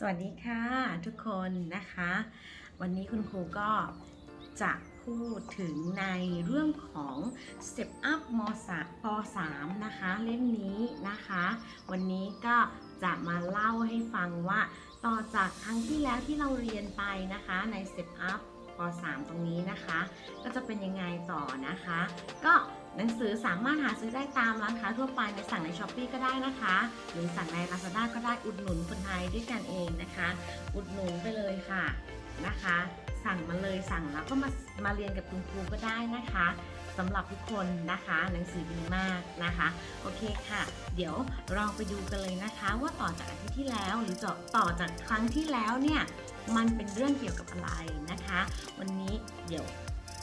สวัสดีค่ะทุกคนนะคะ วันนี้คุณครูก็จะพูดถึงในเรื่องของ Step Up ม3ป3นะคะ เล่มนี้นะคะ วันนี้ก็จะมาเล่าให้ฟังว่า ต่อจากครั้งที่แล้วที่เราเรียนไปนะคะใน Step Up ป3ตรงนี้นะคะ ก็จะเป็นยังไงต่อนะคะ ก็หนังสือสามารถหาซื้อได้ตามร้านค้าทั่วไปในสั่งในช้อปปีก็ได้นะคะ หรือสั่งใน Lazada ก็ได้ อุดหนุนคนไทยด้วยกันเองนะคะ อุดหนุนไปเลยค่ะนะคะ สั่งมาเลยสั่งแล้วก็มามาเรียนกับคุณครูก็ได้นะคะสำหรับทุกคนนะคะหนังสือดีมากนะคะ โอเคค่ะ เดี๋ยวเราไปดูกันเลยนะคะ ว่าต่อจากอาทิตย์ที่แล้วหรือต่อต่อจากครั้งที่แล้วเนี่ยมันเป็นเรื่องเกี่ยวกับอะไรนะคะ วันนี้เดี๋ยว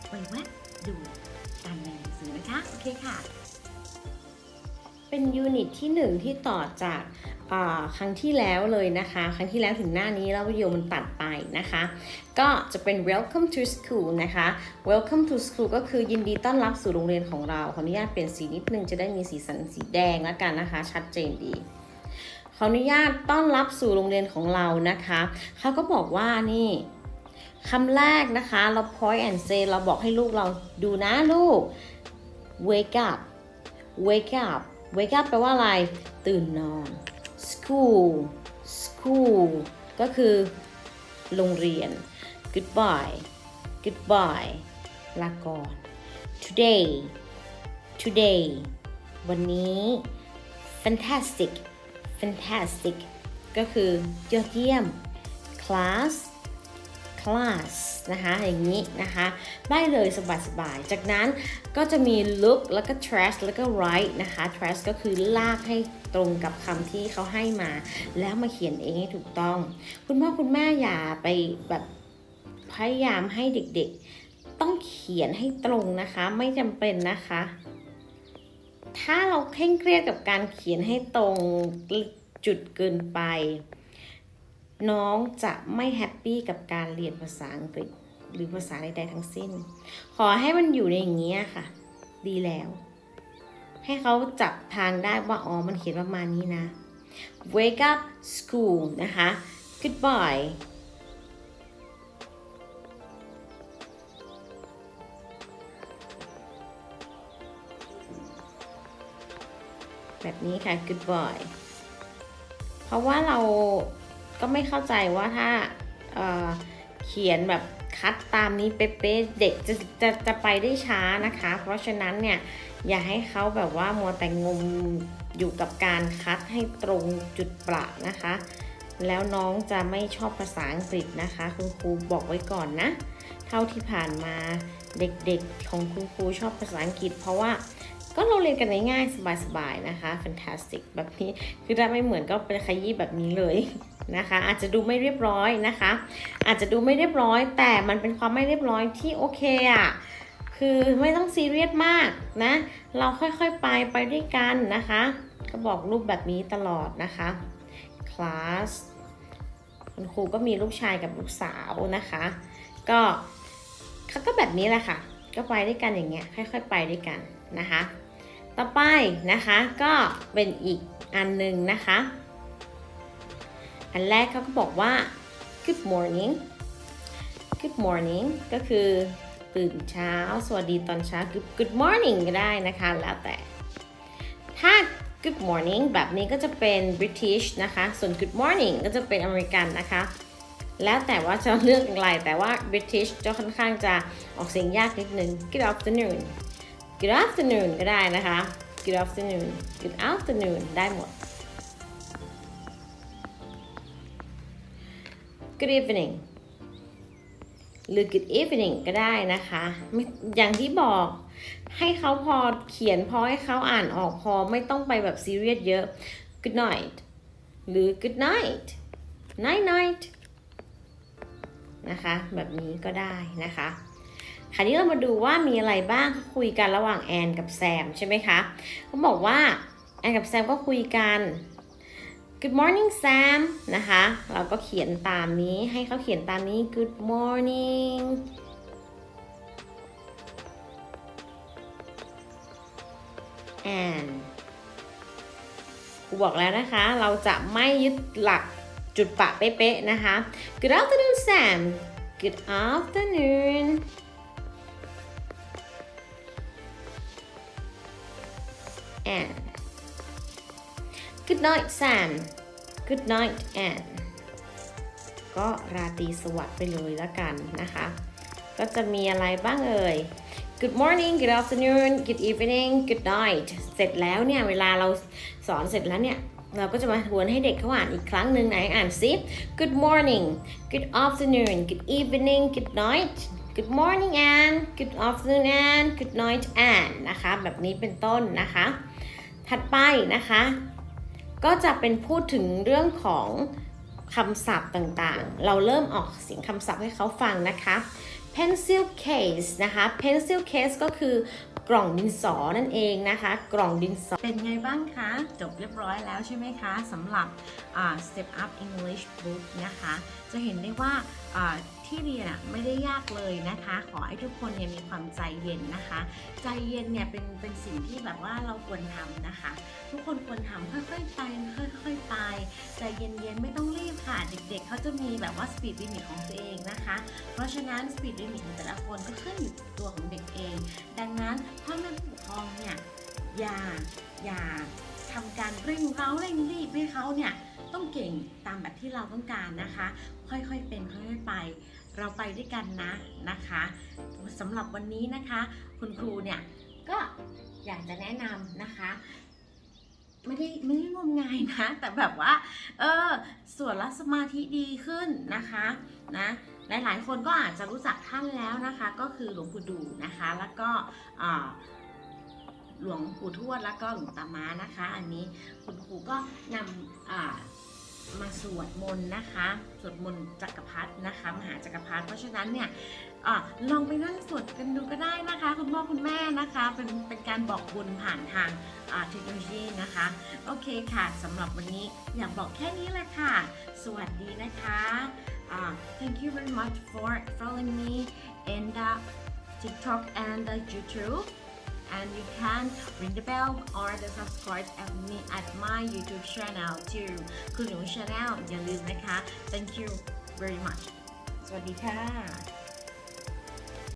ไปแวะดูกันในหนังสือนะคะ โอเคค่ะ เป็นยูนิตที่ 1 ที่ต่อจากครั้งที่แล้วเลยนะคะ ครั้งที่แล้วถึงหน้านี้แล้ววิดีโอมันตัดไปนะคะ ก็จะเป็น welcome to school นะคะ welcome to school ก็คือยินดีต้อนรับสู่โรงเรียนของเรา ขออนุญาตเปลี่ยนสีนิดนึงจะได้มีสีสันสีแดงแล้วกันนะคะ ชัดเจนดีขออนุญาตต้อนรับสู่โรงเรียนของเรานะคะเขาก็บอกว่านี่คำแรกนะคะเรา point and say เราบอกให้ลูกเราดูนะลูก wake up wake up wake up แปลว่าอะไร ตื่นนอน school school ก็คือโรงเรียน goodbye goodbye ลาก่อน today today วันนี้ fantastic fantastic ก็คือยอดเยี่ยม class class นะคะอย่างนี้นะคะได้เลยสบายๆจากนั้นก็จะมี look แล้วก็ trash แล้วก็ write นะคะ trash ก็คือลากให้ตรงกับคำที่เขาให้มา แล้วมาเขียนเองให้ถูกต้อง คุณพ่อคุณแม่อย่าไปแบบพยายามให้เด็กๆ ต้องเขียนให้ตรงนะคะ ไม่จำเป็นนะคะ ถ้าเราเคร่งเครียดกับการเขียนให้ตรงจุดเกินไป น้องจะไม่แฮปปี้กับการเรียนภาษาอังกฤษ หรือภาษาใดๆทั้งสิ้น ขอให้มันอยู่ในอย่างนี้ยค่ะ ดีแล้ว ให้เขาจับทางได้ว่าอ๋อมันเขียนประมาณนี้นะ wake up school นะคะ goodbye แบบนี้ค่ะ goodbye เพราะว่าเรา ก็ไม่เข้าใจว่าถ้าเเขียนแบบคัดตามนี้เป๊ะๆเด็กจะจะจะไปได้ช้านะคะ เพราะฉะนั้นเนี่ยอย่าให้เขาแบบว่ามัวแต่งมอยู่กับการคัดให้ตรงจุดประนะคะ แล้วน้องจะไม่ชอบภาษาอังกฤษนะคะ คุณครูบอกไว้ก่อนนะ เท่าที่ผ่านมาเด็กๆของคุณครูชอบภาษาอังกฤษ เพราะว่า ก็เราเรียนกันง่ายๆสบายๆนะคะ fantastic แบบนี้คือถ้าไม่เหมือนก็เป็นขยี้แบบนี้เลยนะคะ อาจจะดูไม่เรียบร้อยนะคะ อาจจะดูไม่เรียบร้อย แต่มันเป็นความไม่เรียบร้อยที่โอเคอะคือไม่ต้องซีเรียสมากนะ เราค่อยๆไปไปด้วยกันนะคะ ก็บอกรูปแบบนี้ตลอดนะคะ class คุณครูก็มีลูกชายกับลูกสาวนะคะ ก็เขาก็แบบนี้แหละค่ะ ก็ไปด้วยกันอย่างเงี้ยค่อย ๆ ไปด้วยกันนะคะ ต่อไปนะคะก็เป็นอีกอันหนึ่งนะคะ อันแรกเขาก็บอกว่า good morning good morning ก็คือตื่นเช้า สวัสดีตอนเช้า good good morning ก็ได้นะคะ แล้วแต่ ถ้า good morning แบบนี้ก็จะเป็น British นะคะ ส่วน good morning ก็จะเป็นอเมริกันนะคะ แล้วแต่ว่าจะเลือกอะไรแต่ว่า British จะค่อนข้างจะออกเสียงยากนิดนึง good afternoon good afternoon ก็ได้นะคะ good afternoon good afternoon ได้หมด good evening หรือ good evening ก็ได้นะคะ อย่างที่บอกให้เขาพอเขียนพอให้เขาอ่านออกพอไม่ต้องไปแบบซีเรียสเยอะ good night หรือ good night night night นะคะ แบบนี้ก็ได้นะคะ คราวนี้เรามาดูว่ามีอะไรบ้างคุยกันระหว่างแอนกับแซมใช่ไหมคะเขาบอกว่าแอนกับแซมก็คุยกัน Good morning Sam นะคะ เราก็เขียนตามนี้ให้เขาเขียนตามนี้ Good morning and ครูบอกแล้วนะคะ เราจะไม่ยึดหลักจุดปะเป๊ะๆนะคะ Good afternoon Sam Good afternoon Anne Good night Sam Good night Anne ก็ราตรีสวัสดิ์ไปเลยล้วกันนะคะ ก็จะมีอะไรบ้างเอ่ย Good morning Good afternoon Good evening Good night เสร็จแล้วเนี่ย เวลาเราสอนเสร็จแล้วเนี่ยเราก็จะมาทวนให้เด็กเขาอ่านอีกครั้งหนึ่งไหนอ่านซิ Good morning Good afternoon Good evening Good night Good morning Anne Good afternoon Anne Good night Anne นะคะ แบบนี้เป็นต้นนะคะ ถัดไปนะคะ ก็จะเป็นพูดถึงเรื่องของคำศัพท์ต่างๆ เราเริ่มออกเสียงคำศัพท์ให้เขาฟังนะคะ pencil case นะคะ pencil case ก็คือกล่องดินสอนั่นเองนะคะ กล่องดินสอ เป็นไงบ้างคะ จบเรียบร้อยแล้วใช่ไหมคะสำหรับ Step Up English Book นะคะ จะเห็นได้ว่าอ่า ที่เรียนอะไม่ได้ยากเลยนะคะ ขอให้ทุกคนเนี่ยมีความใจเย็นนะคะ ใจเย็นเนี่ยเป็นเป็นสิ่งที่แบบว่าเราควรทำนะคะ ทุกคนควรทำค่อยๆไปค่อยๆไปใจเย็นๆไม่ต้องรีบค่ะเด็กๆเขาจะมีแบบว่า speed limit ของตัวเองนะคะ เพราะฉะนั้น speed limit ของแต่ละคนก็ขึ้นอยู่กับตัวของเด็กเอง ดังนั้นพ่อแม่ผู้ปกครองเนี่ยอย่าอย่า ทำการเร่งเร้าเร่งรีบให้เขาเนี่ยต้องเก่งตามแบบที่เราต้องการนะคะ ค่อยๆเป็นค่อยๆไป เราไปด้วยกันนะนะคะสำหรับวันนี้นะคะ คุณครูเนี่ยก็อยากจะแนะนำนะคะไม่ได้ไม่ได้งมงายนะ แต่แบบว่า เออส่วนละสมาธิดีขึ้นนะคะนะหลายๆ คนก็อาจจะรู้จักท่านแล้วนะคะ ก็คือหลวงปู่ดูนะคะ แล้วก็อ่า หลวงปู่ทวดแล้วก็หลวงตาม้านะคะ อันนี้คุณครูก็นำมาสวดมนต์นะคะสวดมนต์จักรพรรดินะคะมหาจักรพรรดิเพราะฉะนั้นเนี่ยอลองไปนั่งสวดกันดูก็ได้นะคะ คุณพ่อคุณแม่นะคะเป็นเป็นการบอกบุญผ่านทางเทคโนโลยีนะคะ โอเคค่ะสำหรับวันนี้อยากบอกแค่นี้แหละค่ะ สวัสดีนะคะ uh, thank you very much for following me in the TikTok and the YouTube and you can ring the bell or the subscribe at me at my YouTube channel too คุณหนู channel อย่าลืมนะคะ thank you very much สวัสดีค่ะ